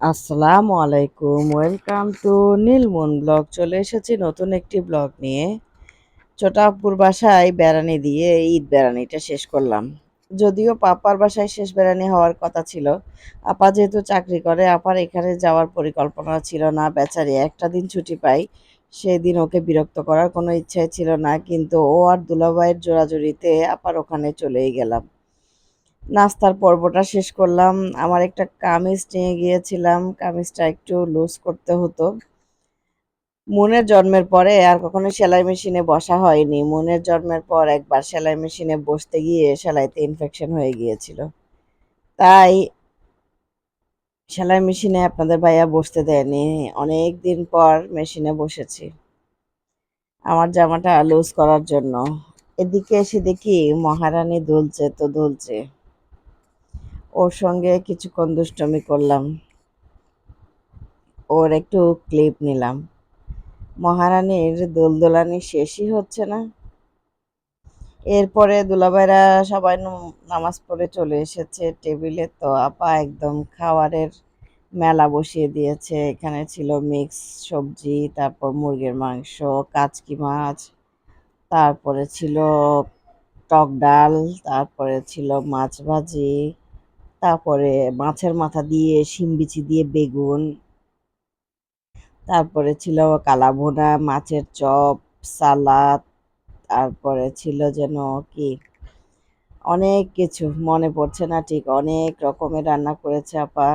আসসালামু আলাইকুম, welcome to Nilmon blog. চলে এসেছি নতুন একটি ব্লগ নিয়ে। ছোটাপুর বাসায় বেড়ানি দিয়ে ঈদ বেড়ানিটা শেষ করলাম। যদিও পাপার বাসায় শেষ বেড়ানি হওয়ার কথা ছিল। আপা যেহেতু চাকরি করে, আপার এখানে যাওয়ার পরিকল্পনা ছিল না, বেচারি একটা দিন ছুটি পাই সেদিন ওকে বিরক্ত করার কোনো ইচ্ছাই ছিল না, কিন্তু ও আর দুলাভাইয়ের জোড়াজুড়িতে আপার ওখানে চলেই গেলাম। নাস্তার পর্বটা শেষ করলাম। আমার একটা কামিজ নিয়ে গিয়েছিলাম। কামিজটা একটু লুজ করতে হতো। মনের জন্মের পরে আর কখনো সেলাই মেশিনে বসা হয়নি। মনের জন্মের পর একবার সেলাই মেশিনে বসতে গিয়ে সেলাইতে ইনফেকশন হয়ে গিয়েছিল। তাই সেলাই মেশিনে আপনাদের ভাইয়া বসতে দেয়নি। অনেক দিন পর মেশিনে বসেছি। আমার জামাটা লুজ করার জন্য। এদিকে এসে দেখি মহারানী দুলছে তো দুলছে। ওর সঙ্গে কিছুক্ষণ দুষ্টমি করলাম। ওর একটু ক্লিপ নিলাম। মহারানীর দোলদোলানি শেষই হচ্ছে না। এরপরে দুলাভাইরা সবাই নামাজ পড়ে চলে এসেছে। টেবিলে তো আপা একদম খাবারের মেলা বসিয়ে দিয়েছে। এখানে ছিল মিক্স সবজি, তারপর মুরগির মাংস, কাচকি মাছ, তারপরে ছিল টক ডাল, তারপরে ছিল মাছ ভাজি তারপরে মাছের মাথা দিয়ে, শিম বিচি দিয়ে বেগুন, তারপরে ছিল কালাভুনা মাছের চপ, সালাদ, তারপরে ছিল যেন কি, অনেক কিছু মনে পড়ছে না ঠিক, অনেক রকমের রান্না করেছে আপা।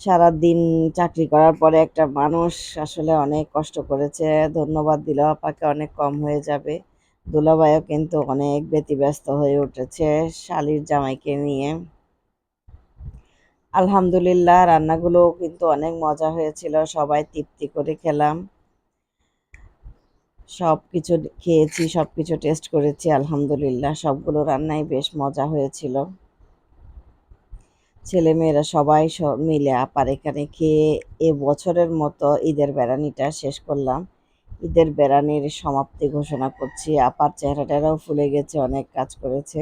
সারাদিন চাকরি করার পরে একটা মানুষ আসলে অনেক কষ্ট করেছে, ধন্যবাদ দিল আপাকে, অনেক কম হয়ে যাবে। দুলাভাইও কিন্তু অনেক ব্যতিব্যস্ত হয়ে উঠেছে শালির জামাইকে নিয়ে। আলহামদুলিল্লাহ রান্নাগুলো কিন্তু অনেক মজা হয়েছিল, সবাই তৃপ্তি করে খেলাম। সব কিছু খেয়েছি সব কিছু টেস্ট করেছি, আলহামদুলিল্লাহ, সবগুলো রান্নাই বেশ মজা হয়েছিল। ছেলেমেয়েরা সবাই সব মিলে আপার এখানে খেয়ে এ বছরের মতো ঈদের বেড়ানিটা শেষ করলাম। ঈদের বেড়ানির সমাপ্তি ঘোষণা করছি। আপার চেহারাটাও ফুলে গেছে, অনেক কাজ করেছে।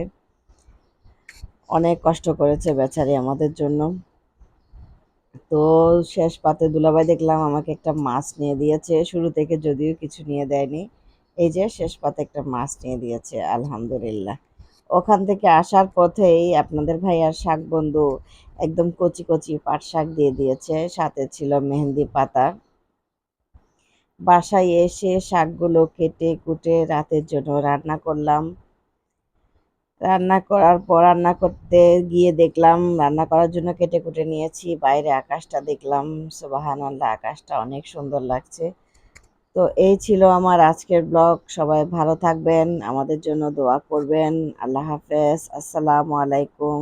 অনেক কষ্ট করেছে বেচারি আমাদের জন্য। তো শেষ পাতে দুলাভাই দেখলাম আমাকে একটা মাছ নিয়ে দিয়েছে। শুরু থেকে যদিও কিছু নিয়ে দেয়নি। এই যে শেষ পাতে একটা মাছ নিয়ে দিয়েছে, আলহামদুলিল্লাহ। ওখান থেকে আসার পথেই আপনাদের ভাইয়ার শাক বন্ধু একদম কচি কচি পাট শাক দিয়ে দিয়েছে। সাথে ছিল মেহেন্দি পাতা। বাসায় এসে শাকগুলো কেটে কুটে রাতের জন্য রান্না করলাম। রান্না করার পর রান্না করতে গিয়ে দেখলাম, রান্না করার জন্য কেটে কুটে নিয়েছি। বাইরে আকাশটা দেখলাম সুবাহান আল্লাহ আকাশটা অনেক সুন্দর লাগছে। তো এই ছিল আমার আজকের ব্লগ। সবাই ভালো থাকবেন, আমাদের জন্য দোয়া করবেন। আল্লাহ হাফেজ। আসসালামু আলাইকুম।